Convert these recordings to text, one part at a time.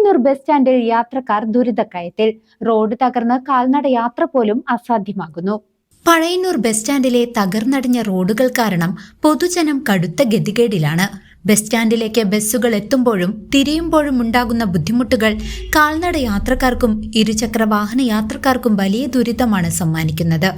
Pazhayannur bus സ്റ്റാൻഡിൽ യാത്രക്കാർ ദുരിതക്കയത്തിൽ. Road തകർന്ന് കാൽനട യാത്ര പോലും അസാധ്യമാകുന്നു. പഴയന്നൂർ ബസ് സ്റ്റാൻഡിലെ തകർന്നടിഞ്ഞ റോഡുകൾ കാരണം പൊതുജനം കടുത്ത ഗതികേടിലാണ്. ബസ് സ്റ്റാൻഡിലേക്ക് ബസ്സുകൾ എത്തുമ്പോഴും തിരിയുമ്പോഴും ഉണ്ടാകുന്ന ബുദ്ധിമുട്ടുകൾ കാൽനട യാത്രക്കാർക്കും ഇരുചക്ര വാഹന യാത്രക്കാർക്കും വലിയ ദുരിതമാണ് സമ്മാനിക്കുന്നത്.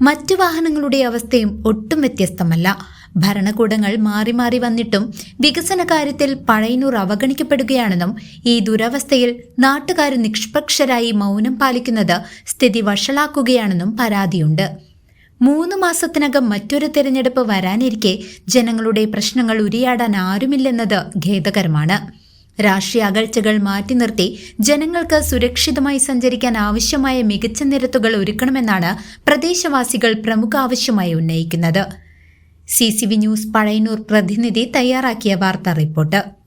മറ്റു വാഹനങ്ങളുടെ അവസ്ഥയും ഒട്ടും വ്യത്യസ്തമല്ല. ഭരണകൂടങ്ങൾ മാറി മാറി വന്നിട്ടും വികസന കാര്യത്തിൽ പഴയനൂർ അവഗണിക്കപ്പെടുകയാണെന്നും ഈ ദുരവസ്ഥയിൽ നാട്ടുകാർ നിഷ്പക്ഷരായി മൗനം പാലിക്കുന്നത് സ്ഥിതി വഷളാക്കുകയാണെന്നും പരാതിയുണ്ട്. മൂന്ന് മാസത്തിനകം മറ്റൊരു തെരഞ്ഞെടുപ്പ് വരാനിരിക്കെ ജനങ്ങളുടെ പ്രശ്നങ്ങൾ ഉരിയാടാൻ ആരുമില്ലെന്നത് ഖേദകരമാണ്. രാഷ്ട്രീയ അകൽച്ചകൾ മാറ്റി നിർത്തി ജനങ്ങൾക്ക് സുരക്ഷിതമായി സഞ്ചരിക്കാൻ ആവശ്യമായ മികച്ച നിരത്തുകൾ ഒരുക്കണമെന്നാണ് പ്രദേശവാസികൾ പ്രമുഖ ആവശ്യമായി ഉന്നയിക്കുന്നത്. C C V news Pazhayannur പ്രതിനിധി തയ്യാറാക്കിയ വാർത്താ റിപ്പോർട്ട്.